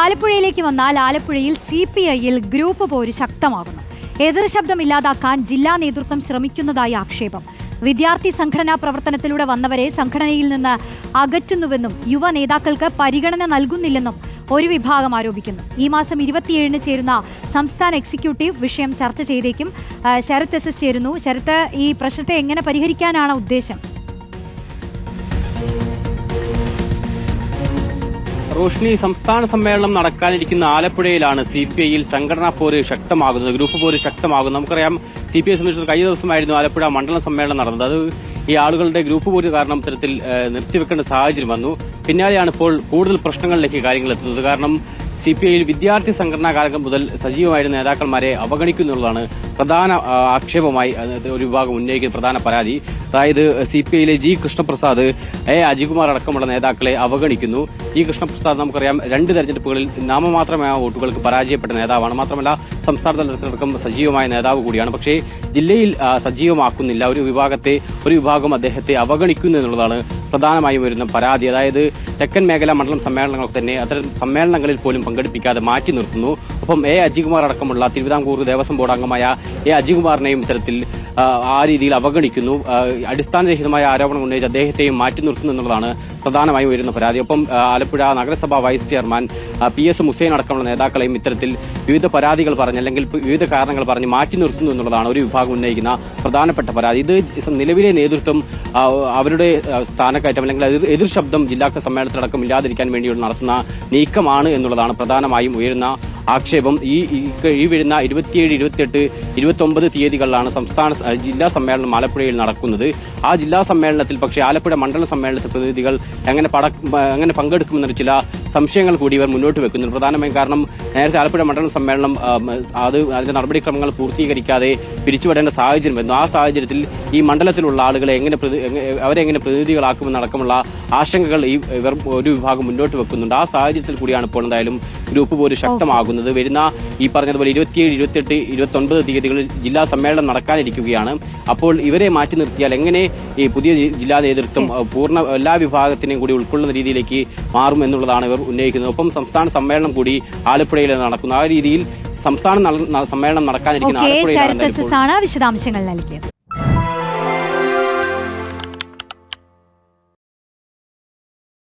ആലപ്പുഴയിലേക്ക് വന്നാൽ ആലപ്പുഴയിൽ C P ഐയിൽ ഗ്രൂപ്പ് പോര് ശക്തമാകുന്നു. എതിർ ശബ്ദം ഇല്ലാതാക്കാൻ ജില്ലാ നേതൃത്വം ശ്രമിക്കുന്നതായി ആക്ഷേപം. വിദ്യാർത്ഥി സംഘടനാ പ്രവർത്തനത്തിലൂടെ വന്നവരെ സംഘടനയിൽ നിന്ന് അകറ്റുന്നുവെന്നും യുവ നേതാക്കൾക്ക് പരിഗണന നൽകുന്നില്ലെന്നും ഒരു വിഭാഗം ആരോപിക്കുന്നു. ഈ മാസം ഇരുപത്തിയേഴിന് ചേരുന്ന സംസ്ഥാന എക്സിക്യൂട്ടീവ് വിഷയം ചർച്ച ചെയ്തേക്കും ശരത് എസ് എസ് ചേരുന്നു. ശരത്ത് ഈ പ്രശ്നത്തെ എങ്ങനെ പരിഹരിക്കാനാണ് ഉദ്ദേശം? റോഷ്നി സംസ്ഥാന സമ്മേളനം നടക്കാനിരിക്കുന്ന ആലപ്പുഴയിലാണ് സി പി ഐയിൽ സംഘടനാ പോര് ശക്തമാകുന്നത്. ഗ്രൂപ്പ് പോര് ശക്തമാകുന്നത്. നമുക്കറിയാം സി പി ഐ സംബന്ധിച്ച് കഴിഞ്ഞ ദിവസമായിരുന്നു ആലപ്പുഴ മണ്ഡലം സമ്മേളനം നടന്നത്. അത് ഈ ആളുകളുടെ ഗ്രൂപ്പ് പോര് കാരണം ഇത്തരത്തിൽ നിർത്തിവെക്കേണ്ട സാഹചര്യം വന്നു. പിന്നാലെയാണ് ഇപ്പോൾ കൂടുതൽ പ്രശ്നങ്ങളിലേക്ക് കാര്യങ്ങൾ എത്തുന്നത്. കാരണം സി പി ഐയിൽ വിദ്യാർത്ഥി സംഘടനാ കാലം മുതൽ സജീവമായിരുന്ന നേതാക്കന്മാരെ അവഗണിക്കുന്നുള്ളതാണ് പ്രധാന ആക്ഷേപമായി ഒരു വിഭാഗം ഉന്നയിക്കുന്ന പ്രധാന പരാതി. അതായത് സി പി ഐയിലെ ജി കൃഷ്ണപ്രസാദ് എ അജികുമാർ അടക്കമുള്ള നേതാക്കളെ അവഗണിക്കുന്നു. ജി കൃഷ്ണപ്രസാദ് നമുക്കറിയാം രണ്ട് തെരഞ്ഞെടുപ്പുകളിൽ നാമമാത്രമായ വോട്ടുകൾക്ക് പരാജയപ്പെട്ട നേതാവാണ്. മാത്രമല്ല സംസ്ഥാന തലത്തിലടക്കം സജീവമായ നേതാവ് കൂടിയാണ്. പക്ഷേ ജില്ലയിൽ സജീവമാക്കുന്നില്ല. ഒരു വിഭാഗത്തെ ഒരു വിഭാഗം അദ്ദേഹത്തെ അവഗണിക്കുന്നു എന്നുള്ളതാണ് പ്രധാനമായും വരുന്ന പരാതി. അതായത് തെക്കൻ മേഖലാ മണ്ഡലം സമ്മേളനങ്ങളൊക്കെ തന്നെ അത്തരം സമ്മേളനങ്ങളിൽ പോലും പങ്കെടുപ്പിക്കാതെ മാറ്റി നിർത്തുന്നു. ഒപ്പം എ അജികുമാർ അടക്കമുള്ള തിരുവിതാംകൂർ ദേവസ്വം ബോർഡ് അംഗമായ എ അജികുമാറിനെയും ഇത്തരത്തിൽ ആ, രീതിയിൽ അവഗണിക്കുന്നു. അടിസ്ഥാനരഹിതമായ ആരോപണം ഉന്നയിച്ച് അദ്ദേഹത്തെയും മാറ്റി നിർത്തുന്നു എന്നുള്ളതാണ് പ്രധാനമായും ഉയരുന്ന പരാതി. ഒപ്പം ആലപ്പുഴ നഗരസഭാ vice chairman P S Musain അടക്കമുള്ള നേതാക്കളെയും ഇത്തരത്തിൽ വിവിധ പരാതികൾ പറഞ്ഞ് അല്ലെങ്കിൽ വിവിധ കാരണങ്ങൾ പറഞ്ഞ് മാറ്റി നിർത്തുന്നു എന്നുള്ളതാണ് ഒരു വിഭാഗം ഉന്നയിക്കുന്ന പ്രധാനപ്പെട്ട പരാതി. ഇത് നിലവിലെ നേതൃത്വം അവരുടെ സ്ഥാനക്കയറ്റം അല്ലെങ്കിൽ എതിർ ശബ്ദം ജില്ലാ സമ്മേളനത്തിലടക്കം ഇല്ലാതിരിക്കാൻ വേണ്ടിയുള്ള നടത്തുന്ന നീക്കമാണ് എന്നുള്ളതാണ് പ്രധാനമായും ഉയരുന്ന ആക്ഷേപം ഈ ഈ- വരുന്ന ഇരുപത്തിയേഴ് ഇരുപത്തിയെട്ട് ഇരുപത്തൊമ്പത് തീയതികളിലാണ് സംസ്ഥാന ജില്ലാ സമ്മേളനം ആലപ്പുഴയിൽ നടക്കുന്നത്. ആ ജില്ലാ സമ്മേളനത്തിൽ പക്ഷേ ആലപ്പുഴ മണ്ഡല സമ്മേളനത്തിൽ പ്രതിനിധികൾ എങ്ങനെ പട എങ്ങനെ പങ്കെടുക്കുമെന്നൊരു ചില സംശയങ്ങൾ കൂടി ഇവർ മുന്നോട്ട് വെക്കുന്നുണ്ട്. പ്രധാനമായും കാരണം നേരത്തെ ആലപ്പുഴ മണ്ഡലം സമ്മേളനം അത് അതിന്റെ നടപടിക്രമങ്ങൾ പൂർത്തീകരിക്കാതെ പിരിച്ചുവിടേണ്ട സാഹചര്യം വരുന്നു. ആ സാഹചര്യത്തിൽ ഈ മണ്ഡലത്തിലുള്ള ആളുകളെ എങ്ങനെ അവരെ എങ്ങനെ പ്രതിനിധികളാക്കുമെന്നടക്കമുള്ള ആശങ്കകൾ ഈ ഇവർ ഒരു വിഭാഗം മുന്നോട്ട് വെക്കുന്നുണ്ട്. ആ സാഹചര്യത്തിൽ കൂടിയാണ് ഇപ്പോൾ എന്തായാലും ഗ്രൂപ്പ് പോലും ശക്തമാകുന്നത്. വരുന്ന ഈ പറഞ്ഞതുപോലെ ഇരുപത്തിയേഴ് ഇരുപത്തിയെട്ട് ഇരുപത്തി ഒൻപത് തീയതികളിൽ ജില്ലാ സമ്മേളനം നടക്കാനിരിക്കുകയാണ്. അപ്പോൾ ഇവരെ മാറ്റി നിർത്തിയാൽ എങ്ങനെ ഈ പുതിയ ജില്ലാ നേതൃത്വം പൂർണ എല്ലാ വിഭാഗത്തിനെയും കൂടി ഉൾക്കൊള്ളുന്ന രീതിയിലേക്ക് മാറും എന്നുള്ളതാണ് ഇവർ ഉന്നയിക്കുന്നത്. ഒപ്പം സംസ്ഥാന സമ്മേളനം കൂടി ആലപ്പുഴയിൽ നടക്കുന്നു. ആ രീതിയിൽ സംസ്ഥാന സമ്മേളനം നടക്കാനിരിക്കുന്ന ആലപ്പുഴയിലാണ് വിശദാംശങ്ങൾ നൽകിയത്.